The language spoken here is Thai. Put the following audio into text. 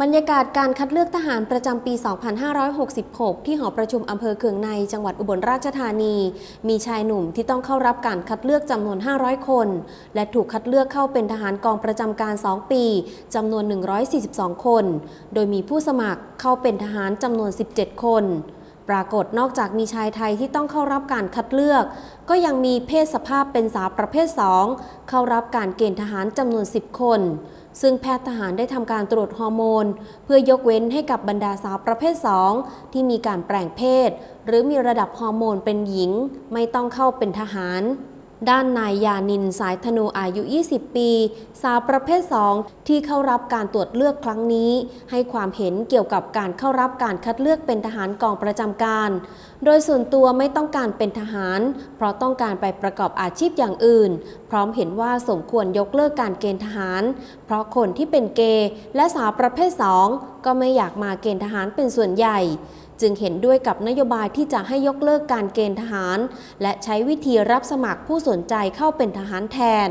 บรรยากาศการคัดเลือกทหารประจำปี 2566 ที่หอประชุมอำเภอเคืองในจังหวัดอุบลราชธานี มีชายหนุ่มที่ต้องเข้ารับการคัดเลือกจำนวน 500 คน และถูกคัดเลือกเข้าเป็นทหารกองประจำการ 2 ปีจำนวน 142 คน โดยมีผู้สมัครเข้าเป็นทหารจำนวน 17 คน ปรากฏนอกจากมีชายไทยที่ต้องเข้ารับการคัดเลือก ก็ยังมีเพศสภาพเป็นสาวประเภท 2 เข้ารับการเกณฑ์ทหารจำนวน 10 คน ซึ่งแพทย์ทหารได้ทำการตรวจฮอร์โมน เพื่อยกเว้นให้กับบรรดาสาวประเภท 2 ที่มีการแปลงเพศ หรือมีระดับฮอร์โมนเป็นหญิง ไม่ต้องเข้าเป็นทหาร ด้านนายยานินสายธนูอายุ 20 ปี สาวประเภท 2 ที่เข้ารับการตรวจเลือกครั้งนี้ ให้ความเห็นเกี่ยวกับการเข้ารับการคัดเลือกเป็นทหารกองประจำการ โดยส่วนตัวไม่ต้องการเป็นทหาร เพราะต้องการไปประกอบอาชีพอย่างอื่น พร้อมเห็นว่าสมควรยกเลิกการเกณฑ์ทหาร เพราะคนที่เป็นเกย์และสาวประเภท 2 ก็ไม่อยากมาเกณฑ์ทหารเป็นส่วนใหญ่ จึงเห็นด้วยกับนโยบายที่จะให้ยกเลิกการเกณฑ์ทหาร และใช้วิธีรับสมัครผู้สนใจเข้าเป็นทหารแทน